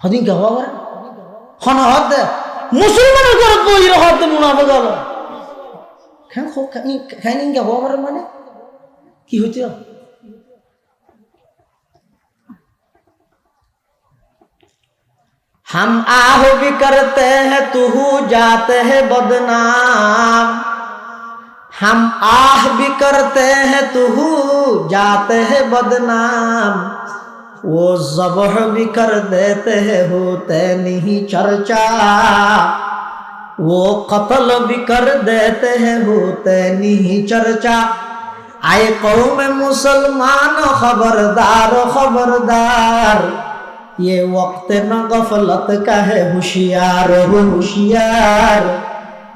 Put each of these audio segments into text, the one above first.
হদিন কে হওয়া করে হন হতে মুসলমানের ঘর বইর হতে মুনাফে গেল খাইনি কে হওয়া করে মানে কি হইতে ہم آہ بھی کرتے ہیں، تو ہو جاتے ہیں بدنام۔ ہم آہ بھی کرتے ہیں، تو ہو جاتے ہیں بدنام۔ وہ ذبح بھی کر دیتے ہوتے نہیں چرچا۔ وہ قتل بھی کر دیتے ہیں، ہوتے نہیں چرچا۔ آئے قوم مسلمان، خبردار خبردار۔ یہ وقت نہ غفلت کا ہے، ہوشیار ہوشیار۔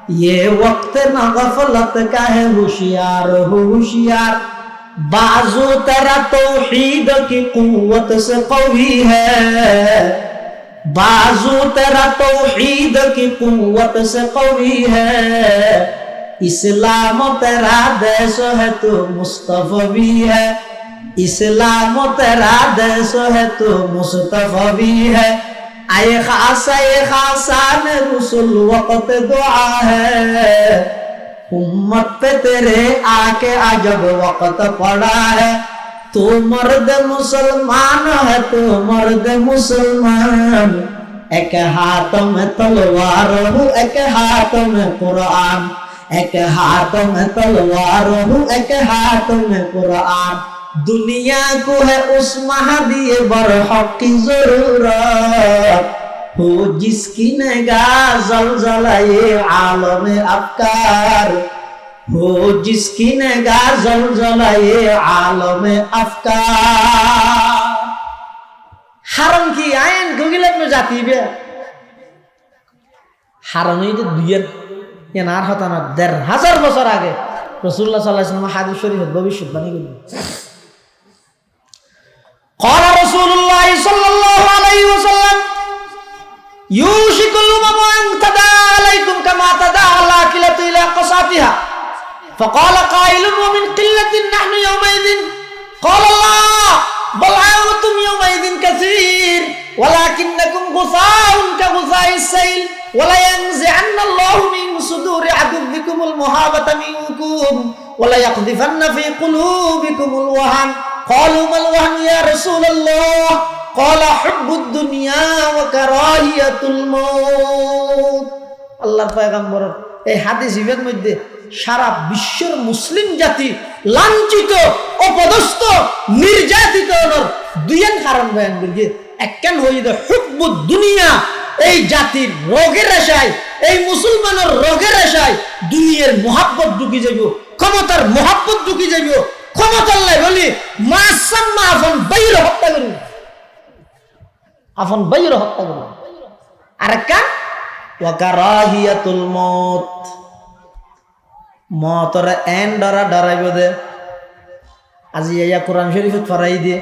یہ وقت نہ غفلت کا ہے، ہوشیار ہو ہوشیار۔ बाजू तेरा तौहीद की कुव्वत से कवी है बाजू तेरा तौहीद की कुव्वत से कवी है इस्लाम तेरा देश है तो मुस्तफवी है इस्लाम तेरा देश है तो मुस्तफवी है आए खासा ये खासा में रसुल वक्त दुआ है उम्मत पे तेरे आके अजब वक्त पड़ा है तू मर्द मुसलमान है तू मर्द मुसलमान एक हाथ में तलवार हूँ एक हाथ में कुरान एक हाथ में तलवार हूँ एक हाथ में कुरान दुनिया को है उस महादी बरहक की जरूरत ও জিসকিন গা জল জলায়ে আলমে আফকার। ও হাজার বছর আগে রসুল্লাহ সাল্লাহ সাল্লাম হাদিস শরীফের ভবিষ্যৎবাণী করবে قال رسول الله يوشك الأمم أن تداعى عليكم كما تداعى الآكلة إلى قصاتها فقال قائل ومن قلة نحن يومئذ قال الله بل أنتم يومئذ كثير ولكنكم غثاء كغثاء السيل ولا ينزعن الله من صدور عدوكم المهابة منكم ولا يقذفن في قلوبكم الوهن قالوا ما الوهن يا رسول الله قال حب الدنيا وكراهية الموت আল্লাহর পয়গম্বর এই হাদিস ইবের মধ্যে সারা বিশ্বের মুসলিম জাতি লাঞ্ছিত অপদস্থ নির্যাতিত হওয়ার দুইয়ের কারণ বয়ান করি একখান হইতে হুব্বু দুনিয়া এই জাতির রোগের আশায় এই মুসলমানের রোগের আশায় দুনিয়ার মহাব্বত ঢুকি যাইব ক্ষমতার মহাব্বত ঢুকি যাইব ক্ষমতার বলি মাসান মা আফন বাইর হত্যা করুন। আফন বাইর হত্যা করুন। আর কান, ওয়াকারাহিয়াতুল মত। মতর এন ডরা ডরাইব দে। আজি ইয়া কোরআন শরীফত ফরাই দিয়ে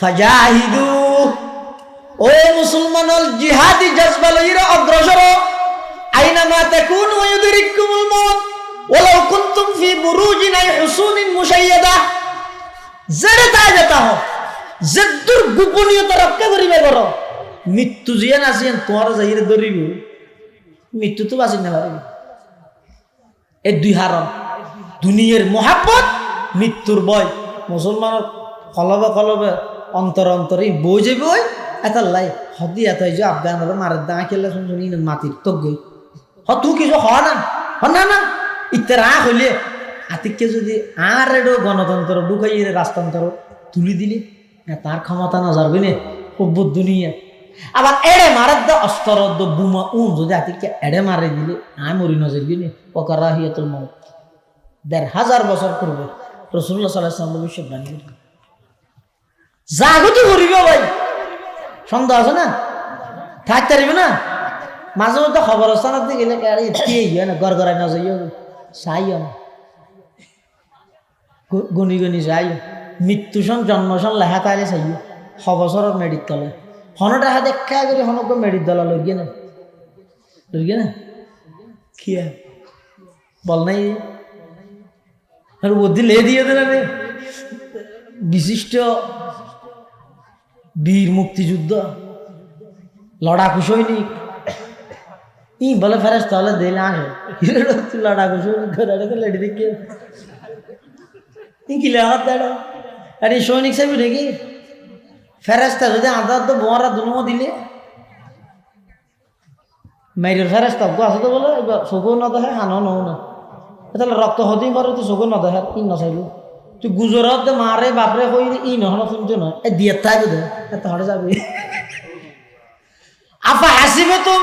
ফাজাহিদু, ও মুসলমানল জিহাদি জজবা লইরা অগ্রসর। আইনা মা তাকুন ইউদরিকুমুল ওয়ালাউ কুনতুম ফি বুরুজিন আই হুসুনিন মুশাইয়াদা। জেরে তা যেতা হো জেদ্দুর গোপনীয়তা রক্ষা করিবে করো। মৃত্যু জিয়ান আসিয়েন তোমার যাইরে ধরিব। মৃত্যু তো বাঁচি না পারবি এই দুই হারম, দুনিয়ার মহাব্বত মৃত্যুর বয়। মুসলমানের কলবে কলবে, অন্তর অন্তরে বই যে বই এত লাই। হদি এত যে আফগান মারের দা খেলে শুনছুন ইন মাতির তো গই হ তুই কিছু হ না হ না না। ইত্যার আ হইলে আতিককে যদি আর এডো গণতন্ত্র ঢুকাই রাজতন্ত্র তুলি দিলি না তার ক্ষমতা না যাবে নে খুব দুনিয়া। আবার এড়ে মারার দা অস্তর বুমা, উম, যদি আতিককে এড়ে মারে দিলে আমি মরি নজর গিয়ে ওকারা হিয়াতুল মত দেড় হাজার বছর পূর্বে রসুল্লাহ সাল্লাহ ভবিষ্যৎবাণী জাগতি করিব ভাই। সন্দেহ আছে না? থাকতে পারিবে না? মাঝে মধ্যে খবর স্থানের দিকে গেলে গাড়ি গড়াই না যাইও চাইও না গুনি গুনি যাই মৃত্যু সন জন্ম সন লেখা তাইলে চাইও সবছৰৰ মেডিত তলে। হনটা হাতে দেখা কৰি হনক মেডিত দলা লৈ গিয়ে না? লৈ না? কি বল নাই। আর বুদ্ধি লে দিয়ে দেন রে বিশিষ্ট বীর মুক্তিযুদ্ধ। লড়াকু সৈনিক ই বলে ফেরেস তাহলে দিলে তুই লড়াকু সৈনিক করে লেডি দেখি কি লেহাত দেড় আরে সৈনিক সাহেব নাকি ফেরেস্তা যদি আধা তো বোয়ারা দুনো দিলে মেয়ের ফেরেস্তা তো আছে তো বলে চকু নদহে হানো নও না তাহলে রক্ত হতেই পারে তুই চকু নদহে ই নচাইলো তুই গুজরাত মারে বাপরে কই ই নহল শুনছো না এ দিয়ে তাই বোধ এত হরে যাবি আফা হাসিবে তুম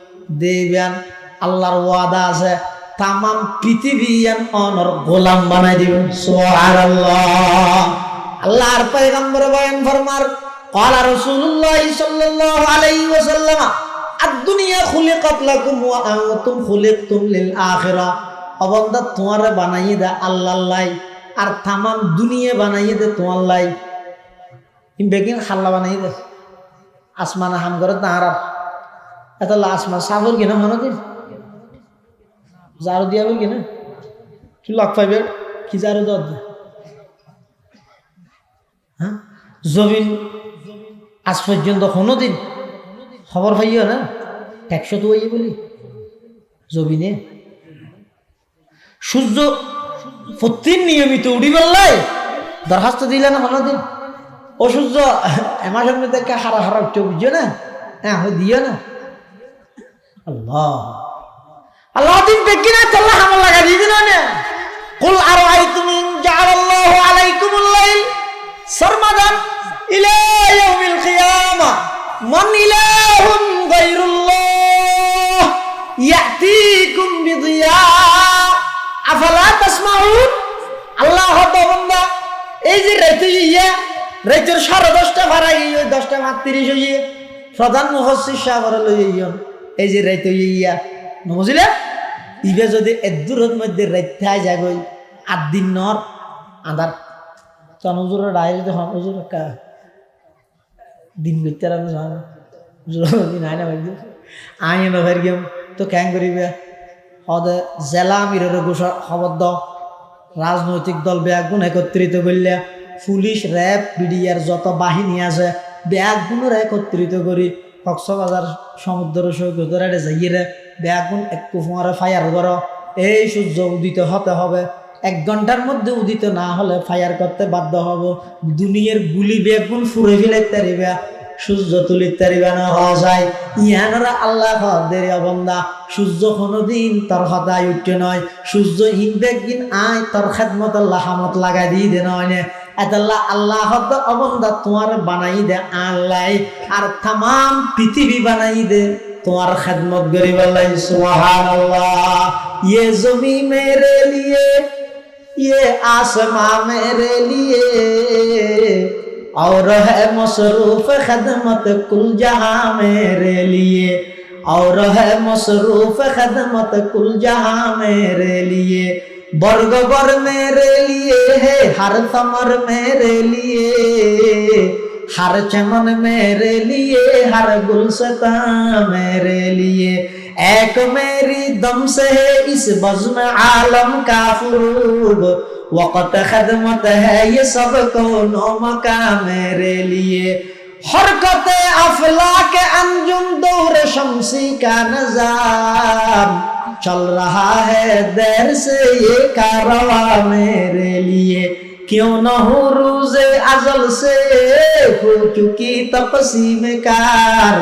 দেবিয়ান আল্লাহর ওয়াদা আছে তামাম পৃথিবীয়ান অনর গোলাম বানাই দিবেন সুবহানাল্লাহ আল্লাহর পয়গম্বর বয়ান ফরমার قال رسول الله صلى الله عليه وسلم الدنيا خلقت لكم وانتم خلقتم للاخره অবন্দা তোমারে বানাইয়ে দে আল্লাহ লাই আর তামাম দুনিয়া বানাইয়ে দে তোমার লাই বেগিন খাল্লা বানাই দে আসমান হাম করে তাহারা এত আসমান সাবর কিনা মনে দিন জারু দিয়া বল কিনা। কি লক পাইবে কি জারু দর হ্যাঁ জমিন, আজ পর্যন্ত কোনো দিন। খবর পাইও না? একশো তো ওই বলি জমিনে। সূর্য প্রতিদিন নিয়মিত উড়ি বললাই দরখাস্ত দিলে না কোনো দিন। ও সূর্য এমাসের মধ্যে কে হারা হারা উঠছে বুঝছ না? হয়ে দিও না? আল্লাহ। আল্লাহ দিন দেখি না চাল্লাহ আমার লাগা দিয়ে দিল না। কুল আরও আই তুমি জাআলাল্লাহু আলাইকুমুল লাইল? সরমাদান ইলা ইয়াউমিল কিয়ামা মান ইলাহুন গায়রুল্লাহ? ইয়াতিকুম বিদিয়া। আফালা তাসমাউন? আল্লাহ বান্দা, এই যে রাইতে ইয়া রাইতের সাড়ে দশটা ভাড়া ইয়ে দশটা মাত্রিশ হইয়ে প্রধান মুহসির সাহাবার লই ইয়ন এই যে রাইতে ইয়া বুঝলে ইবে যদি এদুরের মধ্যে রাইতে যাগই আট দিন নর, আধার। হুজুরের রায় যদি হুজুর দিন দিন না ভাই না ভাই গেম তো ক্যাং করিবে হদে জেলা আমিরের ঘোষণা খবর রাজনৈতিক দল ব্যাগুন একত্রিত করলে পুলিশ র্যাব বিডিআর যত বাহিনী আছে ব্যাগুনের একত্রিত করি কক্সবাজার সমুদ্র সৈকতের আড়ে যাইয়ে ব্যাগুন একটু ফোঁয়ারে ফায়ার করো এই সূর্য উদিত হতে হবে। এক ঘণ্টার মধ্যে উদিত না হলে ফায়ার করতে বাধ্য হব। দুনিয়ার গুলি বেগুন ফুরে ফেলে তারিবা সূর্য তুলির তারিবা না হওয়া যায় ইহানরা আল্লাহ হদের অবন্দা সূর্য কোনোদিন তোর হতায় উঠতে নয়। সূর্য হিন বেগিন আয়, তোর খেদমত আল্লাহ হামত লাগাই দিয়ে দে নয় নে এতাল্লাহ আল্লাহ হদ অবন্দা তোমার বানাই দে আল্লাহ আর তাম পৃথিবী বানাই দে তোমার খেদমত গরিব আল্লাহ সুবহানাল্লাহ ये जमी मेरे लिए ये आसमां मेरे लिए और है मसरूफ खदमत कुल जहां मेरे लिए और है मसरूफ खदमत कुल जहां मेरे लिए برگ بر میرے لیے ہے ہر سمر میرے لیے ہر چمن میرے لیے ہر گلستا میرے لیے ایک میری دم سے ہے اس بزم عالم کا فروغ وقت خدمت ہے یہ سب کو نوم کا میرے لیے حرکت افلاک انجم دور شمسی کا نظام चल रहा है देर से ये कारवा मेरे लिए क्यों न हो रोजे अजल से हो चुकी तपसीम कार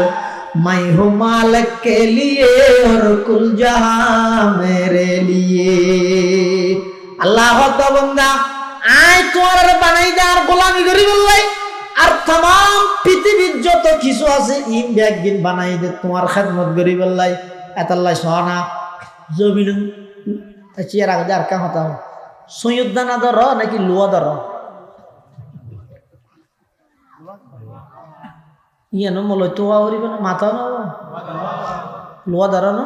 मैं हूँ मालिक के लिए और कुल जहां मेरे लिए আল্লাহ বন্দা আয় তোমার বানাই দে আর গোলামি করি বললাই আর তাম পৃথিবীর যত কিছু আছে ইম ব্যাগিন বানাই দে তোমার খেদমত করি বললাই এতাল্লাই সহনা জমিন। চেয়ার আগে আর কাম হতাম। সৈয়দ দানা ধর নাকি লোয়া ধর ইয়ানো মলৈ তো হরিব না, মাথা না লোয়া দাঁড়ানো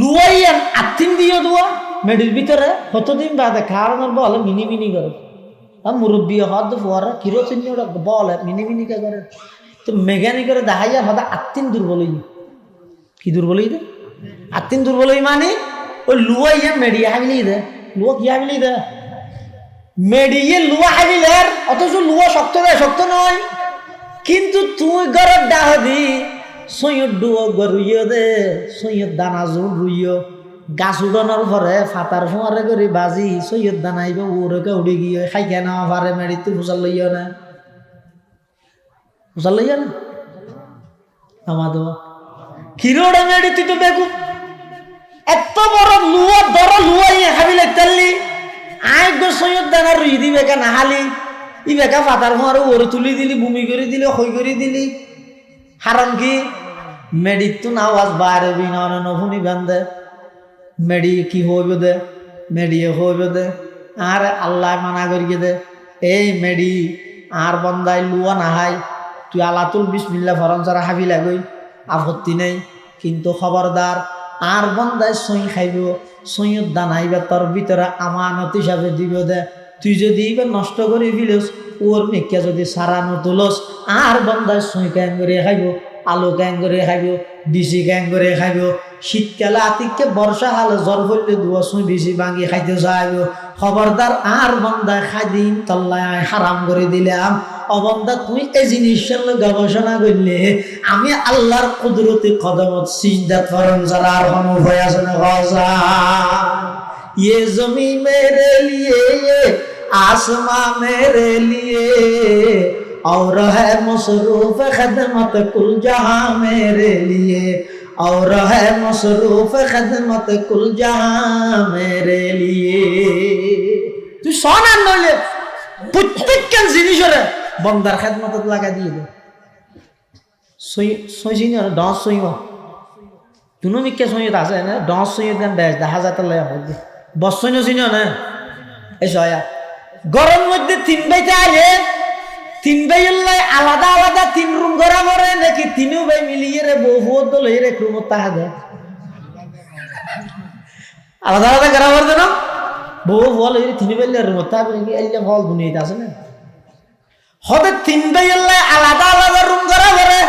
লুয়াই আর আত্মিন দিও দোয়া মেডির ভিতরে কতদিন বাদে খাওয়ানোর বলে, মিনি মিনি করে। আর মুরব্বী হদ ফুয়ারা কিরোচিন ওটা বলে, মিনি মিনি কে করে। তো মেঘানি করে দেখা যায় হদা আত্মিন দুর্বল কি দুর্বল হই দে আত্মিন দুর্বল হই মানে ওই লুয়াই মেডিয়া লুয়া কি হাবিলি দে মেডিয়ে লুয়া হাবিলের অথচ লুয়া শক্ত দেয় শক্ত নয়। কিন্তু তুই গরত ডাহ দি, সৈয়দ দে গাছ উড়ানোর পরে ফাতার ফোঁয়ারে করে বাজি, সৈয়দ দানা আইব উড়কে উড়ে গিয়ে খাই কেনা পারে মেরি তুই ফুসাল লইয় না। ফুসাল লইয় না? আমা লুয়া, বড় লুয়া ইয়ে খাবিলে তেললি। আয় গো সৈয়দ দানা, রুই দিবে কেন হালি ই বেকা ফাতার ফোঁয়ারে ওরে তুলি দিলি ভূমি করে দিলি খই করে দিলি। হারণ কি? মেডিত তো নাওয়াজ বাইরে বিনন নফুনি বান্ধে কি হইব দে? মেডিয়ে হইব দে? আর মানা করিয়ে দে। এই মেডি, আর বন্দাই লুয়া নাহাই। তুই আলাতুল হাবি লাগই আপত্তি নেই। কিন্তু খবরদার আর বন্দায় সই খাইব সইয়ত দানাইবে তোর ভিতরে আমানত হিসাবে দিব দে। তুই যদি এবার নষ্ট করে ফিলস, ওর মেকিয়া যদি সারা নতুলস আর বন্দায় সই ক্যাং করে খাইব, আলু ক্যাং করে খাইব বিচি ক্যাং করে খাইব, শীতকালে আতিককে বর্ষা হালে জ্বর পড়লে দুয়া সুই বেশি ভাঙি খাইতে চাইব খবরদার, আর বন্দায় খাই দিন তল্লায় হারাম করে দিলাম। অবন্দা তুই এই জিনিসের গবেষণা করলে আমি আল্লাহর কুদরতি কদমত সিজদাত ফরন যারা আর হনু হয়ে আছে না গজা ये जमी मेरे लिए ये आसमां मेरे लिए और है मसरूफ खदमत कुल जहां मेरे लिए और है मसरूफ खदमत कुल जहां मेरे लिए তুই শোন আর নইলে প্রত্যেকখান জিনিসরে বন্দার খেদমত লাগা দিয়ে দে। সই সই ডস সইব তুনো মিকে সইত আছে না? ডস সইত গান দেশ দেখা যায় তার লয়া মধ্যে বসইন চিনি না এই সয়া গরম মধ্যে তিন বাইতে আলে তিন বাইল্লাই আলাদা আলাদা তিন রুম করা পরে নাকি তিনও ভাই মিলিয়ে রে বহুত দল এক রুমত তাহা দেয় আলাদা আলাদা করা পরে না? বউ বল এই তিন বাইলে রুমত তাহা এলে ফল আছে না? হতে তিন বাইল্লাই আলাদা আলাদা রুম করা পরে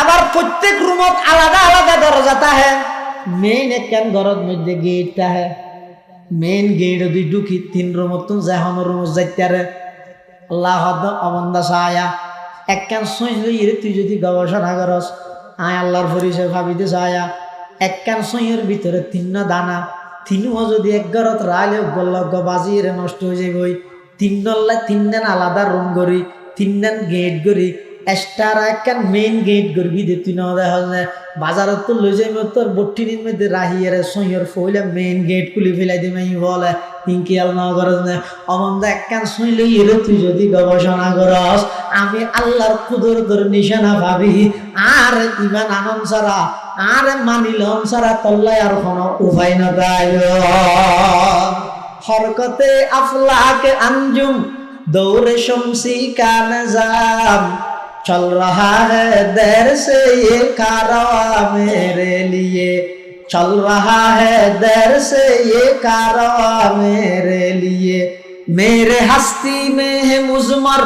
আবার প্রত্যেক রুমত আলাদা আলাদা দরজা তাহে। মেইন একখান ঘরের মধ্যে গেট তাহে। মেইন গেট দুই ঢুকি তিন রুমত তুমি যেহন রুম যাইতারে আল্লাহ হদ অবন্দা সায়া একখান সইলে ইরে তুই যদি গবেষণা করস, আয় আল্লাহর পরিচয় ভাবিতে সায়া একখান সইয়ের ভিতরে তিন দানা। তিনও যদি এক ঘরত রাইলে গল্লগ বাজিয়ে নষ্ট হয়ে যাবই তিন নল্লা তিন দিন আলাদা রুম করি তিন দিন গেট করি এক্সট্রা একখান মেইন গেট করবি দে তুই না দেখা যায় বাজারত তো লই যাই তোর বট্টির মধ্যে রাহিয়ে রে ফইলে মেইন গেট খুলি ফেলাই দিই মাই বলে ইনকিয়াল না করস না। অমন্দা একখান শুইলে এরে তুই যদি গবেষণা করস আমি আল্লাহর কুদর তোর নিশানা ভাবি আর ইমান আনন্দ ছাড়া আর মানিলম ছাড়া তল্লাই আর কোনো উপায় না তাই حرکت افلاک انجم دور شمسی کا نظام چل رہا ہے دیر سے یہ کارواں میرے لیے چل رہا ہے دیر سے یہ کارواں میرے لیے میرے ہستی میں ہے مزمر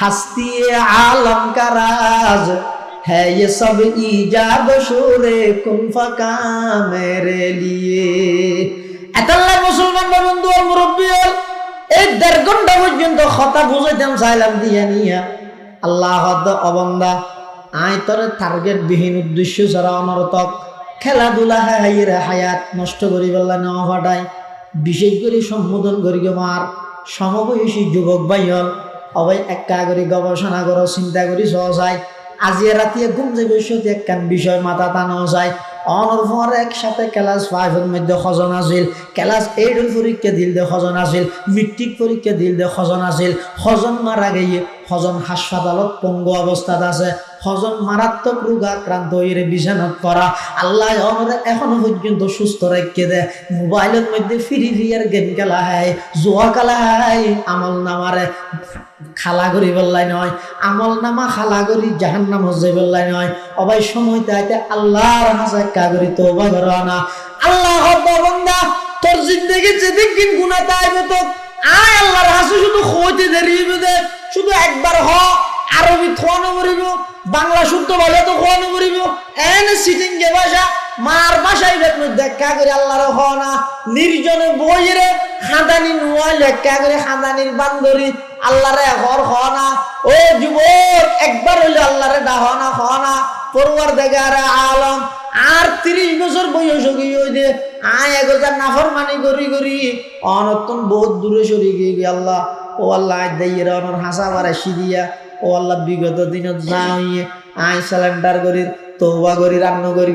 ہستی عالم کا راز ہے یہ سب ایجاد شور کنفکا میرے لیے এতাল্লাহ মুসলমান বন্ধু আর মুরব্বী এই দেড় ঘণ্টা পর্যন্ত কথা বুঝাইতাম, চাইলাম দিয়া নিয়া। আল্লাহ অবন্দা আয় তোর টার্গেট বিহীন উদ্দেশ্য ছাড়া অনরতক খেলাধুলা হাইয়ের হায়াত নষ্ট করি পেলা নেওয়া বিশেষ করে সম্বোধন করি মার, সমবয়সী যুবক ভাইহল অবাই একা করে গবেষণা করো, চিন্তা করি সহজায় আজি রাতিয়ে ঘুম যে একখান বিষয় মাথা টানো যায়। অনর একসাথে ক্লাস ফাইভের মধ্যে সজন আছিল। ক্লাস এইটের পরীক্ষা দিল দে সজন আছিল। মেট্রিক পরীক্ষা দিল দে সজন আছিল। সজন মারা গিয়ে সজন হাসপাতালত পঙ্গু অবস্থাত আছে। সজন মারাত্মক রোগ আক্রান্ত হয়ে বিছানত করা আল্লাহ অনরে এখনও পর্যন্ত সুস্থ রেখে দে। মোবাইলের মধ্যে ফ্রি ফিয়ার গেম খেলা হয় জুয়া খেলা হয় আমল নামারে খালা করি বললাই নয় আমল নামা খালা করি জাহান নাম হজে বললাই নয়। অবাই সময় তাইতে আল্লাহর হাসে কাগরি তো ঘর না। আল্লাহ বন্দা, তোর জিন্দগি যেদিন কিন গুণা তাইবে তো। আয় আল্লাহর হাসে, শুধু হইতে দেরি হইবে দে। শুধু একবার হ, আরবি খোয়ানো করিব। বাংলা শুদ্ধ বলে তো খোয়ানো করিব। এনে সিটিং যে ভাষা মার ভাষাই বেত দেখা করে আল্লাহর হ না। নির্জনে বইরে খাদানি নুয়া লেখা করে খাদানির বান্দরি। আল্লাহরে ঘর হ না ও যুবক, একবার হইলে আল্লাহরে না হ না পড়ুয়ার দেখারে আলম, আর তিরিশ বছর বয়স আয় এগোজার নাফর মানি করি করি। অনতন বহুত দূরে সরি গিয়ে আল্লাহ। ও আল্লাহ, আয় দাইয়ের অনর হাসা বাড়াইছি দিয়া ও আল্লাহ, বিগত দিনত যা হইয়ে, আয় স্যালেন্ডার করি তৌবা করি, রান্না করি।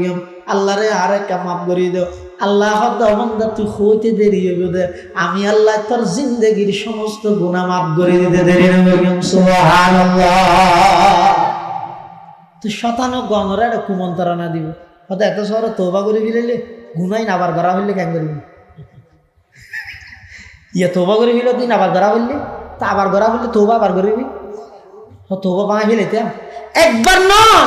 আল্লাহ রে আর একটা মাফ করি দেও। আল্লাহ বন্দা তুই হইতে দেরি দে। আমি আল্লাহ তোর জিন্দগির সমস্ত গুনাহ মাফ করে দিতে দেরি হবে সুবহানাল্লাহ। তো শতানো গণরা একটা কুমন্তরণা দিব। হয়তো এত শহরে তৌবা করে ফিরেলে গুনাই আবার গড়া হইলে কেন করবি? ইয়ে তৌবা করে ফিরলে তুই আবার গড়া হইলি, তা আবার গড়া হইলে তৌবা আবার করবি? তৌবা বাঙাই ফেলে একবার নয়!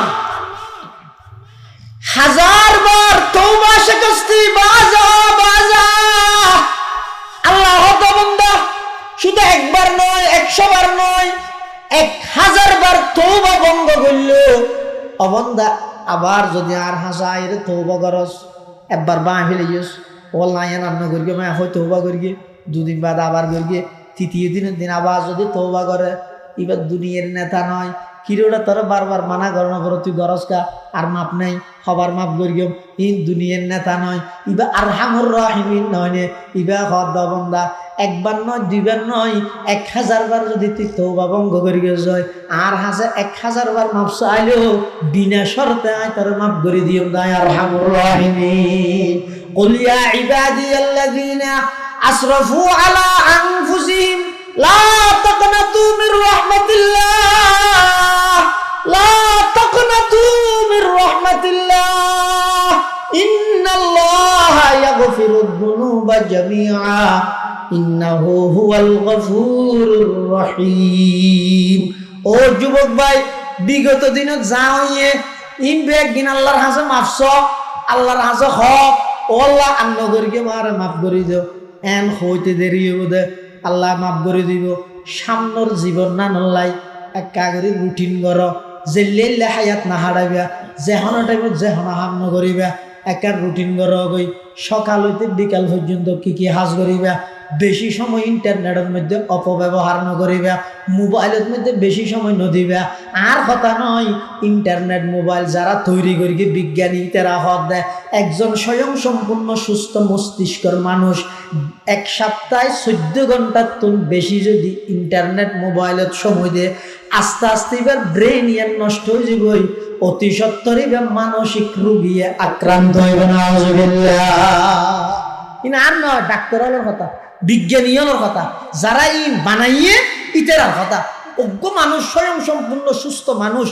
হাজার বার তৌবা শিকস্তি বাজা বাজা। আল্লাহ বন্দা, শুধু একবার নয়, একশো বার নয়, এক হাজার বার তৌবা বন্ধ করল। অবন্দা আবার যদি আর হাসা এর তৌবা করস, একবার বাঁ ফেলে যাস ও লাইন রান্না করি মা হয় তৌবা করি দুদিন বাদ আবার করি তৃতীয় দিনের দিন আবার যদি তৌবা করে, এবার দুনিয়ার নেতা নয় কিরোটা তোর বারবার মানা করোনা করো তুই গরজকা আর মাপ নেই হবার মাপ করিম ইন দুনিয়ার নেতা নয় ইবা আর হামুর রাহিমিন নয় নে ইবা হদ বন্দা একবার নয় দুইবার নয় এক হাজার বার যদি তুই তৌবা ভঙ্গ করি যায় আর হাজার এক হাজার বার মাপ চাইলেও বিনা শর্তে আয় তোর মাপ করে দিও দায় আর হামুর রাহিমিন قل يا عبادي الذين أسرفوا على أنفسهم লা তাকনাতু মির রাহমাতিল্লাহ। লা তাকনাতু মির রাহমাতিল্লাহ। ইন্নাল্লাহা ইয়াগফিরুদ যুনুবা জামিআ। ইন্নাহু হুয়াল গফুরুর রহিম। ও যুবক ভাই, বিগত দিনত যা হইয়ে গিন আল্লাহর হাসে মাফস আল্লাহর হাসে হক। ও আল্লাহ আন্নগরকে মারে মাফ করি দিও এন হইতে দেরি হবে আল্লাহ মাফ করে দিব। সামনের জীবন না নল্লাই এক কাগরি রুটিন কর। যে লেলে হায়াত না হারাইবা, যেহন টাইমত যেহন হাম করিবা একটা রুটিন কর গই সকাল হইতে বিকাল পর্যন্ত কি কি হাজ করিবা বেশি সময় ইন্টারনেটের মধ্যে অপব্যবহার নকরিবা মোবাইলের মধ্যে বেশি সময় নদিবা আর কথা নয়, ইন্টারনেট, মোবাইল যারা তৈরি করি বিজ্ঞানী তারা হদ দেয়। একজন স্বয়ং সম্পূর্ণ সুস্থ মস্তিষ্কর মানুষ এক সপ্তাহে চোদ্দ ঘণ্টার তুন বেশি যদি ইন্টারনেট মোবাইলত সময় দেয়, আস্তে আস্তে এবার ব্রেন ইয়ার নষ্ট হয়ে যাবই অতি সত্তর এবার মানসিক রুগিয়ে আক্রান্ত হইবে। না আর নয়, ডাক্তার কথা। বিজ্ঞানী হলোর কথা যারা ই বানাইয়ে ইতেরার কথা। অজ্ঞ মানুষ স্বয়ং সম্পূর্ণ সুস্থ মানুষ